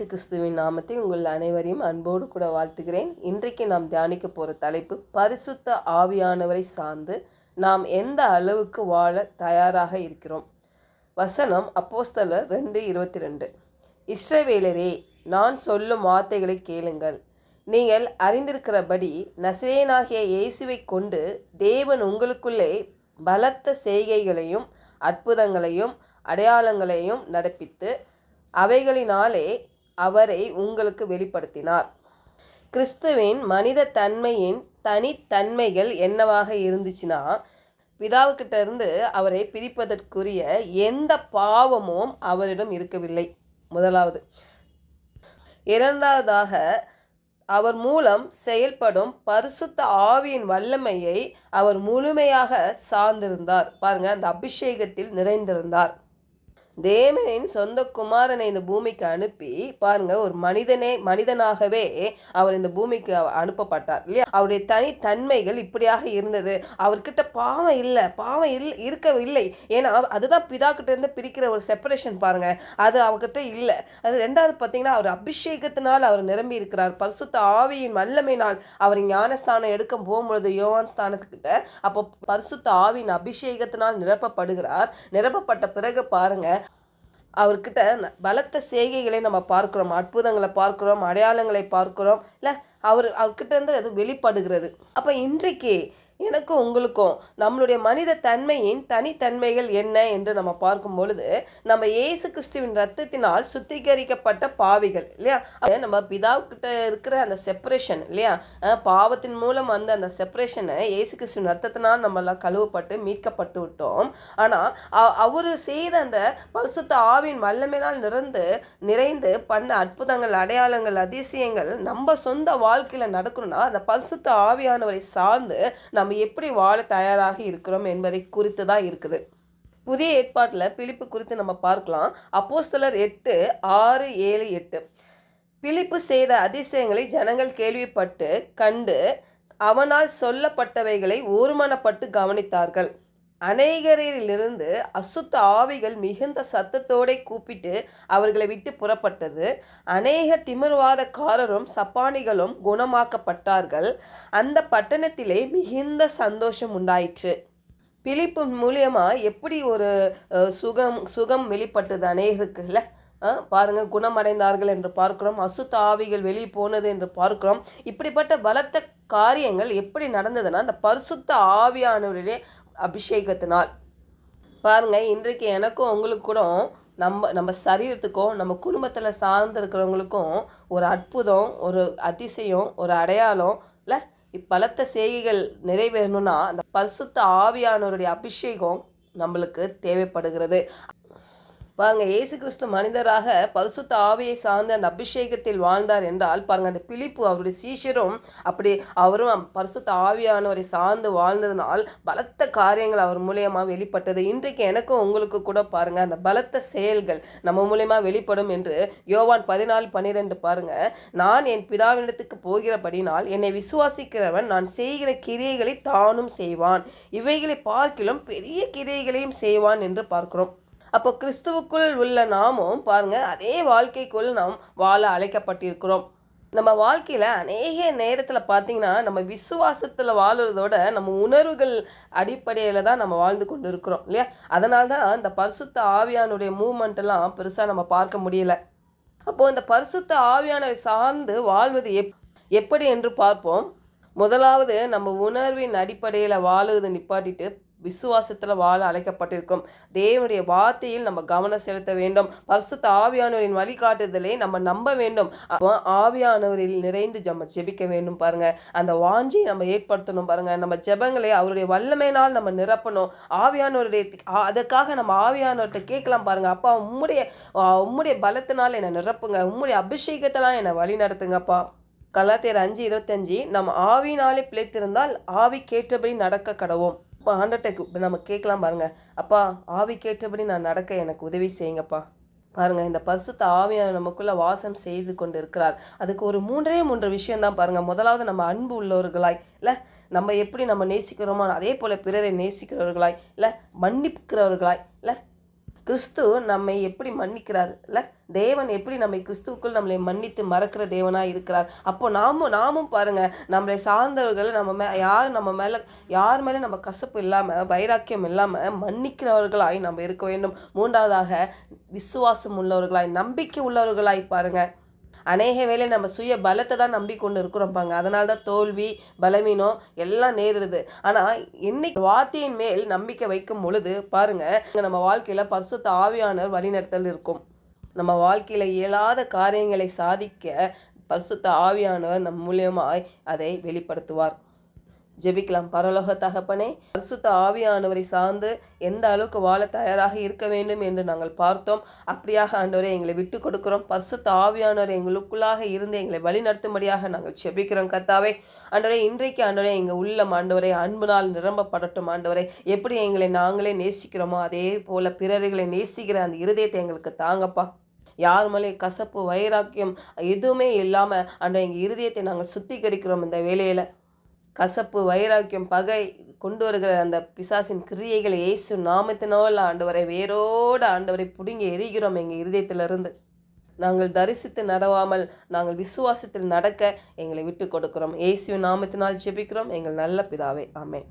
இயேசு கிறிஸ்துவின் நாமத்தில் உங்கள் அனைவரையும் அன்போடு கூட வாழ்த்துகிறேன். இன்றைக்கு நாம் தியானிக்க போகிற தலைப்பு பரிசுத்த ஆவியானவரை சார்ந்து நாம் எந்த அளவுக்கு வாழ தயாராக இருக்கிறோம்? வசனம் அப்போஸ்தலர் ரெண்டு இருபத்தி ரெண்டு இஸ்ரவேலரே நான் சொல்லும் வார்த்தைகளை கேளுங்கள். நீங்கள் அறிந்திருக்கிறபடி நசேனாகிய இயேசுவை கொண்டு தேவன் உங்களுக்குள்ளே பலத்த செய்கைகளையும் அற்புதங்களையும் அடையாளங்களையும் நடப்பித்து அவைகளினாலே அவரை உங்களுக்கு வெளிப்படுத்தினார். கிறிஸ்துவின் மனித தன்மையின் தனித்தன்மைகள் என்னவாக இருந்துச்சுன்னா பிதாவுக்கிட்ட இருந்து அவரை பிரிப்பதற்குரிய எந்த பாவமும் அவரிடம் இருக்கவில்லை. முதலாவது. இரண்டாவதாக அவர் மூலம் செயல்படும் பரிசுத்த ஆவியின் வல்லமையை அவர் முழுமையாக சார்ந்திருந்தார். பாருங்க அந்த அபிஷேகத்தில் நிறைந்திருந்தார். தேவனின் சொந்த குமாரனை இந்த பூமிக்கு அனுப்பி பாருங்க ஒரு மனிதனே மனிதனாகவே அவர் இந்த பூமிக்கு அனுப்பப்பட்டார் இல்லையா? அவருடைய தனித்தன்மைகள் இப்படியாக இருந்தது. அவர்கிட்ட பாவம் இல்லை பாவம் இல் இருக்கவில்லை. ஏன்னா அதுதான் பிதா கிட்ட இருந்து பிரிக்கிற ஒரு செப்பரேஷன் பாருங்க. அது அவர்கிட்ட இல்லை. அது ரெண்டாவது பார்த்தீங்கன்னா அவர் அபிஷேகத்தினால் அவர் நிரம்பி இருக்கிறார். பரிசுத்த ஆவியின் வல்லமையினால் அவர் ஞானஸ்தானம் எடுக்க போகும்பொழுது யோவான் ஸ்தானத்துக்கிட்ட அப்போ பரிசுத்த ஆவியின் அபிஷேகத்தினால் நிரப்பப்படுகிறார். நிரப்பப்பட்ட பிறகு பாருங்க அவர்கிட்ட பலத்த செய்கைகளை நம்ம பார்க்குறோம் அற்புதங்களை பார்க்குறோம் அடையாளங்களை பார்க்குறோம். இல்லை அவர் அவர்கிட்ட இருந்து அது வெளிப்படுகிறது. அப்போ இன்றைக்கு எனக்கும் உங்களுக்கும் நம்மளுடைய மனித தன்மையின் தனித்தன்மைகள் என்ன என்று நம்ம பார்க்கும் பொழுது நம்ம இயேசு கிறிஸ்துவின் ரத்தத்தினால் சுத்திகரிக்கப்பட்ட பாவிகள் இல்லையா? நம்ம பிதாவுக்கிட்ட இருக்கிற அந்த செப்பரேஷன் இல்லையா? பாவத்தின் மூலம் வந்த அந்த செப்பரேஷனை இயேசு கிறிஸ்துவின் ரத்தத்தினால் நம்மளாம் கழுவப்பட்டு மீட்கப்பட்டு விட்டோம். ஆனால் அவர் செய்த அந்த பரிசுத்த ஆவின் வல்லமையினால் நிறைந்து நிறைந்து பண்ண அற்புதங்கள் அடையாளங்கள் அதிசயங்கள் நம்ம சொந்த வாழ்க்கையில் நடக்கணும்னா அந்த பரிசுத்த ஆவியானவரை சார்ந்து நம்ம எப்படி வாழ தயாராக இருக்கிறோம் என்பதை குறித்து தான் இருக்குது. புதிய ஏற்பாட்டில் பிலிப்பு குறித்து நம்ம பார்க்கலாம். அப்போஸ்தலர் எட்டு ஆறு ஏழு எட்டு. பிலிப்பு செய்த அதிசயங்களை ஜனங்கள் கேள்விப்பட்டு கண்டு அவனால் சொல்லப்பட்டவைகளை ஒருமனப்பட்டு கவனித்தார்கள். அநேகரிலிருந்து அசுத்த ஆவிகள் மிகுந்த சத்தத்தோடே கூப்பிட்டு அவர்களை விட்டு புறப்பட்டது. அநேக திமிர்வாதக்காரரும் சப்பானிகளும் குணமாக்கப்பட்டார்கள். அந்த பட்டணத்திலே மிகுந்த சந்தோஷம் உண்டாயிற்று. பிழிப்பு மூலியமாக எப்படி ஒரு சுகம் சுகம் வெளிப்பட்டது அநேகருக்குல்ல பாருங்கள் பாருங்க குணமடைந்தார்கள் என்று பார்க்கிறோம் அசுத்த ஆவிகள் வெளியே போனது என்று பார்க்கிறோம். இப்படிப்பட்ட பலத்த காரியங்கள் எப்படி நடந்ததுன்னா அந்த பரிசுத்த ஆவியானவருடைய அபிஷேகத்தினால். பாருங்கள் இன்றைக்கு எனக்கும் உங்களுக்கு கூட நம்ம நம்ம சரீரத்துக்கும் நம்ம குடும்பத்தில் சார்ந்து இருக்கிறவங்களுக்கும் ஒரு அற்புதம் ஒரு அதிசயம் ஒரு அடையாளம் இல்லை? இப்பலத்த செய்கைகள் நிறைவேறணும்னா அந்த பரிசுத்த ஆவியானவருடைய அபிஷேகம் நம்மளுக்கு தேவைப்படுகிறது. பாருங்க இயேசு கிறிஸ்து மனிதராக பரிசுத்த ஆவியை சார்ந்த அந்த அபிஷேகத்தில் வாழ்ந்தார் என்றால் பாருங்க அந்த பிலிப்பு அவருடைய சீஷரும் அப்படி அவரும் பரிசுத்த ஆவியானவரை சார்ந்து வாழ்ந்ததனால் பலத்த காரியங்கள் அவர் மூலியமாக வெளிப்பட்டது. இன்றைக்கு எனக்கும் உங்களுக்கு கூட பாருங்க அந்த பலத்த செயல்கள் நம்ம மூலியமாக வெளிப்படும் என்று யோவான் பதினாலு பன்னிரெண்டு பாருங்க நான் என் பிதாவினிடத்துக்கு போகிறபடினால் என்னை விசுவாசிக்கிறவன் நான் செய்கிற கிரியைகளை தானும் செய்வான். இவைகளை பார்க்கிலும் பெரிய கிரியைகளையும் செய்வான் என்று பார்க்கிறோம். அப்போ கிறிஸ்துவுக்குள் உள்ள நாமும் பாருங்க அதே வாழ்க்கைக்குள் நாம் வாழ அழைக்கப்பட்டிருக்கிறோம். நம்ம வாழ்க்கையில் அநேக நேரத்தில் பார்த்தீங்கன்னா நம்ம விசுவாசத்தில் வாழுறதோட நம்ம உணர்வுகள் அடிப்படையில் தான் நம்ம வாழ்ந்து கொண்டு இருக்கிறோம் இல்லையா? அதனால தான் இந்த பரிசுத்த ஆவியானுடைய மூமெண்ட்டெல்லாம் பெருசாக நம்ம பார்க்க முடியல. அப்போது இந்த பரிசுத்த ஆவியானவை சார்ந்து வாழ்வது எப் எப்படி என்று பார்ப்போம். முதலாவது நம்ம உணர்வின் அடிப்படையில் வாழுவதை நிப்பாட்டிட்டு விசுவாசத்தில் வாழ அழைக்கப்பட்டிருக்கும். தேவனுடைய வார்த்தையில் நம்ம கவனம் செலுத்த வேண்டும். பரிசுத்த ஆவியானவரின் வழிகாட்டுதலை நம்ம நம்ப வேண்டும். ஆவியானவரில் நிறைந்து நம்ம ஜெபிக்க வேண்டும் பாருங்க. அந்த வாஞ்சியை நம்ம ஏற்படுத்தணும் பாருங்க. நம்ம ஜெபங்களை அவருடைய வல்லமையினால் நம்ம நிரப்பணும். ஆவியானவருடைய அதுக்காக அதற்காக நம்ம ஆவியானவர்கிட்ட கேட்கலாம் பாருங்க. அப்பா உம்முடைய உம்முடைய பலத்தினால் என்னை நிரப்புங்க. உம்முடைய அபிஷேகத்தெல்லாம் என்னை வழி நடத்துங்கப்பா கலாத்தியர் அஞ்சு இருபத்தஞ்சு நம்ம ஆவினாலே பிழைத்திருந்தால் ஆவிக்கேற்றபடி நடக்க கடவோம். இப்போ ஆண்டர்கிட்ட நம்ம கேட்கலாம் பாருங்கள் அப்பா ஆவி கேட்டபடி நான் நடக்க எனக்கு உதவி செய்யுங்கப்பா. பாருங்கள் இந்த பரிசுத்த ஆவியான நமக்குள்ளே வாசம் செய்து கொண்டு இருக்கிறார் அதுக்கு ஒரு மூன்றே மூன்று விஷயந்தான் பாருங்கள் முதலாவது நம்ம அன்பு உள்ளவர்களாய் இல்லை நம்ம எப்படி நம்ம நேசிக்கிறோமோ அதே போல் பிறரை நேசிக்கிறவர்களாய் இல்லை மன்னிக்கிறவர்களாய் இல்லை கிறிஸ்து நம்மை எப்படி மன்னிக்கிறார்? இல்லை தேவன் எப்படி நம்மை கிறிஸ்துவுக்குள் நம்மளை மன்னித்து மறக்கிற தேவனாக இருக்கிறார்? அப்போ நாமும் நாமும் பாருங்கள் நம்மளை சார்ந்தவர்கள் நம்ம மே யார் நம்ம மேலே யார் மேலே நம்ம கசப்பு இல்லாமல் வைராக்கியம் இல்லாமல் மன்னிக்கிறவர்களாய் நம்ம இருக்க வேண்டும். மூன்றாவதாக விசுவாசம் உள்ளவர்களாய் நம்பிக்கை உள்ளவர்களாய் பாருங்கள் அநேக வேளை நம்ம சுய பலத்தை தான் நம்பிக்கொண்டு இருக்கிறோம்பாங்க அதனால தான் தோல்வி பலவீனம் எல்லாம் நேருது ஆனால் இன்னைக்கு வார்த்தையின் மேல் நம்பிக்கை வைக்கும் பொழுது பாருங்க நம்ம வாழ்க்கையில் பரிசுத்த ஆவியானவர் வழிநடத்தல் இருக்கும். நம்ம வாழ்க்கையில் இயலாத காரியங்களை சாதிக்க பரிசுத்த ஆவியானவர் நம் மூலியமாய் அதை வெளிப்படுத்துவார். ஜெபிக்கலாம். பரலோக தகப்பனே பரிசுத்த ஆவியானவரை சார்ந்து எந்த அளவுக்கு வாழ தயாராக இருக்க வேண்டும் என்று நாங்கள் பார்த்தோம். அப்படியாக ஆண்டவரை எங்களை விட்டு கொடுக்கிறோம். பரிசுத்த ஆவியானவரை எங்களுக்குள்ளாக இருந்து எங்களை வழிநடத்தும்படியாக நாங்கள் ஜெபிக்கிறோம். கத்தாவே ஆண்டவரை இன்றைக்கு ஆண்டவரை எங்கள் உள்ளம் ஆண்டவரை அன்புனால் நிரம்பப்படட்டும் ஆண்டவரை. எப்படி எங்களை நாங்களே நேசிக்கிறோமோ அதே போல பிறர்களை நேசிக்கிற அந்த இருதயத்தை எங்களுக்கு தாங்கப்பா. யார் மேலே கசப்பு வைராக்கியம் எதுவுமே இல்லாமல் அன்றைய எங்கள் இருதயத்தை நாங்கள் சுத்திகரிக்கிறோம் இந்த வேலையில் கசப்பு வைராக்கியம் பகை கொண்டு வருகிற அந்த பிசாசின் கிரியைகளை இயேசு நாமத்தினால் ஆண்டவரை வேரோடு ஆண்டவரை பிடுங்கி எரிகிறோம் எங்கள் இருதயத்திலிருந்து. நாங்கள் தரிசித்து நடவாமல் நாங்கள் விசுவாசத்தில் நடக்க எங்களை விட்டு கொடுக்கிறோம். இயேசு நாமத்தினால் ஜெபிக்கிறோம். எங்கள் நல்ல பிதாவே ஆமென்.